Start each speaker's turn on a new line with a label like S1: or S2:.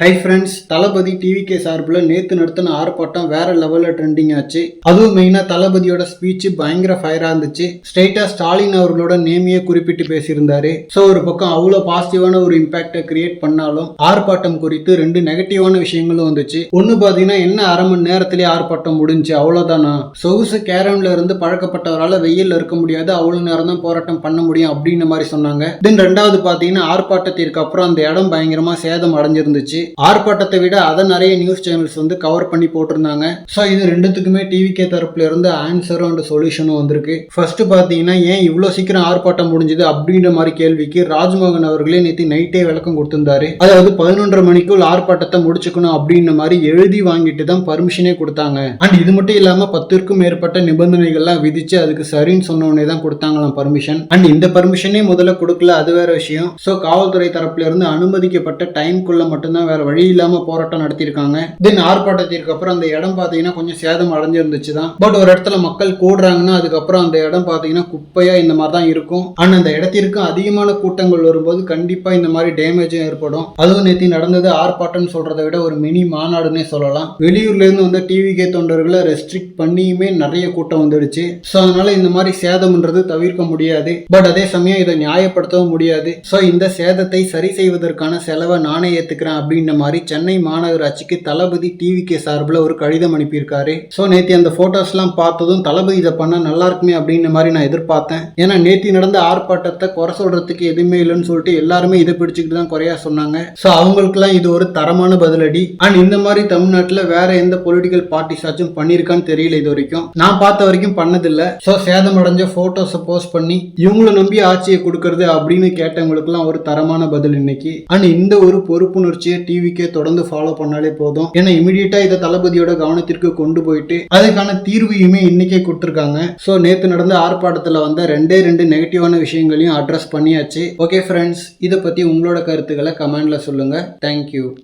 S1: Hi friends தளபதி TVK சார்பில் நேற்று நடத்தின ஆர்ப்பாட்டம் வேற லெவலில் ட்ரெண்டிங் ஆச்சு. அதுவும் மெயினாக தளபதியோட ஸ்பீச் பயங்கர ஃபயராக இருந்துச்சு. ஸ்ட்ரைட்டாக ஸ்டாலின் அவர்களோட நேமையே குறிப்பிட்டு பேசியிருந்தாரு. ஸோ ஒரு பக்கம் அவ்வளோ பாசிட்டிவான ஒரு இம்பாக்டை கிரியேட் பண்ணாலும் ஆர்ப்பாட்டம் குறித்து ரெண்டு நெகட்டிவான விஷயங்களும் வந்துச்சு. ஒன்று பார்த்தீங்கன்னா என்ன அரை மணி நேரத்திலே ஆர்ப்பாட்டம் முடிஞ்சு அவ்வளோதானா சொகுசு கேரம்ல இருந்து பழக்கப்பட்டவரால் வெயிலில் இருக்க முடியாது அவ்வளோ நேரம் தான் போராட்டம் பண்ண முடியும் அப்படின்ற மாதிரி சொன்னாங்க. தென் ரெண்டாவது பார்த்தீங்கன்னா ஆர்ப்பாட்டத்திற்கு அப்புறம் அந்த இடம் பயங்கரமாக சேதம் அடைஞ்சிருந்துச்சு. ஆர்ப்பாட்டத்தை விட அதை நிறைய நியூஸ் சேனல்ஸ் வந்து கவர் பண்ணி போட்டிருந்தாங்க. ஸோ இது ரெண்டுத்துக்குமே டிவிகே தரப்புல இருந்து ஆன்சரும் அண்ட் சொல்யூஷனும் வந்திருக்கு. ஃபர்ஸ்ட் பார்த்தீங்கன்னா ஏன் இவ்வளோ சீக்கிரம் ஆர்ப்பாட்டம் முடிஞ்சது அப்படின்ற மாதிரி கேள்விக்கு ராஜ்மோகன் அவர்களே நேற்று நைட்டே விளக்கம் கொடுத்திருந்தாரு. அதாவது பதினொன்றரை மணிக்குள் ஆர்ப்பாட்டத்தை முடிச்சுக்கணும் அப்படின்ற மாதிரி எழுதி வாங்கிட்டு தான் பர்மிஷனே கொடுத்தாங்க. அண்ட் இது மட்டும் இல்லாம பத்திற்கும் மேற்பட்ட நிபந்தனைகள்லாம் விதிச்சு அதுக்கு சரின்னு சொன்னோடனே தான் கொடுத்தாங்களாம் பர்மிஷன் அண்ட் இந்த பர்மிஷனே முதல்ல கொடுக்கல அது வேற விஷயம். ஸோ காவல்துறை தரப்புல இருந்து அனுமதிக்கப்பட்ட டைம்குள்ள மட்டும்தான் வேற வழி இல்லாம போராட்டம் நடத்தியிருக்காங்க. தென் ஆர்ப்பாட்டத்திற்கு அப்புறம் அந்த இடம் பார்த்தீங்கன்னா கொஞ்சம் சேதம் அடைஞ்சிருந்துச்சு தான் பட் ஒரு இடத்துல மக்கள் கூடுறாங்கன்னா அதுக்கப்புறம் அந்த இடம் பார்த்தீங்கன்னா குப்பையா இந்த மாதிரி தான் இருக்கும். ஆனா அந்த இடத்திற்கு அதிகமான கூட்டங்கள் வரும்போது கண்டிப்பா இந்த மாதிரி டேமேஜும் ஏற்படும். அதுவும் நேற்று நடந்தது ஆர்ப்பாட்டம்னு சொல்றதை விட ஒரு மினி மாநாடுன்னே சொல்லலாம். வெளியூர்ல இருந்து வந்த டிவிகே தொண்டர்களை ரெஸ்ட்ரிக்ட் பண்ணியுமே நிறைய கூட்டம் வந்துடுச்சு. ஸோ அதனால இந்த மாதிரி சேதம்ன்றது தவிர்க்க முடியாது. பட் அதே சமயம் இதை நியாயப்படுத்தவும் முடியாது. ஸோ இந்த சேதத்தை சரி செய்வதற்கான செலவை நானே ஏத்துக்கிறேன் அப்படின்னு அப்படின்ன மாதிரி சென்னை மாநகராட்சிக்கு தளபதி டிவிகே சார்பில் ஒரு கடிதம் அனுப்பியிருக்காரு. ஸோ நேற்று அந்த ஃபோட்டோஸ்லாம் பார்த்ததும் தளபதி இதை பண்ணா நல்லா இருக்குமே அப்படின்ன மாதிரி நான் எதிர்பார்த்தேன். ஏன்னா நேற்று நடந்த ஆர்ப்பாட்டத்தை குறை சொல்றதுக்கு எதுவுமே இல்லைன்னு சொல்லிட்டு எல்லாருமே இதை பிடிச்சிக்கிட்டு தான் குறையா சொன்னாங்க. ஸோ அவங்களுக்குலாம் இது ஒரு தரமான பதிலடி. அண்ட் இந்த மாதிரி தமிழ்நாட்டில் வேற எந்த பொலிட்டிக்கல் பார்ட்டிஸ் ஆச்சும் பண்ணியிருக்கான்னு தெரியல இது வரைக்கும். நான் பார்த்த வரைக்கும் பண்ணதில்ல. ஸோ சேதமடைஞ்ச ஃபோட்டோஸை போஸ்ட் பண்ணி இவங்கள நம்பி ஆட்சியை கொடுக்கறது அப்படின்னு கேட்டவங்களுக்குலாம் ஒரு தரமான பதில் இன்னைக்கு. அண்ட் இந்த ஒரு பொறுப்புணர்ச்சியை டிவிக்கே தொடர்ந்து ஃபாலோ பண்ணாலே போதும். ஏன்னா இமிடியட்டா இதை தளபதியோட கவனத்திற்கு கொண்டு போயிட்டு அதுக்கான தீர்வையுமே இன்னைக்கே கொடுத்துருக்காங்க. ஸோ நேற்று நடந்த ஆர்ப்பாட்டத்தில் வந்த ரெண்டே ரெண்டு நெகட்டிவான விஷயங்களையும் அட்ரஸ் பண்ணியாச்சு. ஓகே ஃப்ரெண்ட்ஸ் இதை பற்றி உங்களோட கருத்துக்களை கமெண்ட்ல சொல்லுங்க. தேங்க்யூ